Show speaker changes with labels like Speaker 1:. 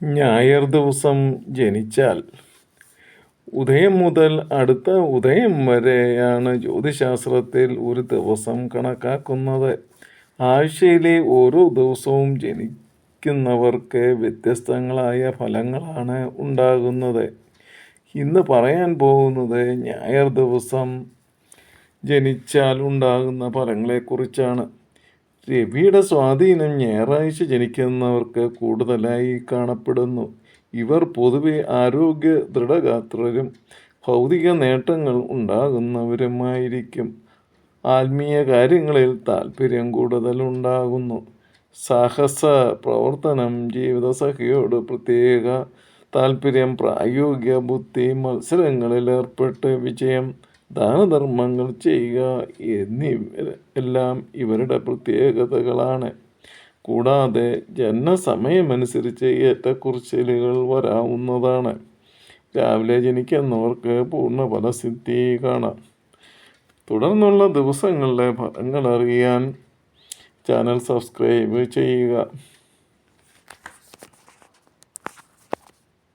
Speaker 1: ഞായർ ദിവസം ജനിച്ചാൽ ഉദയം മുതൽ അടുത്ത ഉദയം വരെയാണ് ജ്യോതിശാസ്ത്രത്തിൽ ഒരു ദിവസം കണക്കാക്കുന്നത്. ആഴ്ചയിലെ ഓരോ ദിവസവും ജനിക്കുന്നവർക്ക് വ്യത്യസ്തങ്ങളായ ഫലങ്ങളാണ് ഉണ്ടാകുന്നത്. ഇന്ന് പറയാൻ പോകുന്നത് ഞായർ ദിവസം ജനിച്ചാൽ ഉണ്ടാകുന്ന ഫലങ്ങളെക്കുറിച്ചാണ്. രവിയുടെ സ്വാധീനം ഞായറാഴ്ച ജനിക്കുന്നവർക്ക് കൂടുതലായി കാണപ്പെടുന്നു. ഇവർ പൊതുവെ ആരോഗ്യ ദൃഢഗാത്രരും ഭൗതിക നേട്ടങ്ങൾ ഉണ്ടാകുന്നവരുമായിരിക്കും. ആത്മീയ കാര്യങ്ങളിൽ താല്പര്യം കൂടുതലുണ്ടാകുന്നു സാഹസ പ്രവർത്തനം ജീവിതസഖിയോട് പ്രത്യേക താല്പര്യം പ്രായോഗിക ബുദ്ധി മത്സരങ്ങളിൽ ഏർപ്പെട്ട് വിജയം ദാനധർമ്മങ്ങൾ ചെയ്യുക എന്നീ എല്ലാം ഇവരുടെ പ്രത്യേകതകളാണ്. കൂടാതെ ജനനസമയമനുസരിച്ച് ഏറ്റക്കുറിച്ചിലുകൾ വരാവുന്നതാണ്. രാവിലെ ജനിക്കുന്നവർക്ക് പൂർണ ഫലസിദ്ധി കാണാം. തുടർന്നുള്ള ദിവസങ്ങളിലെ ഫലങ്ങൾ അറിയാൻ ചാനൽ സബ്സ്ക്രൈബ് ചെയ്യുക.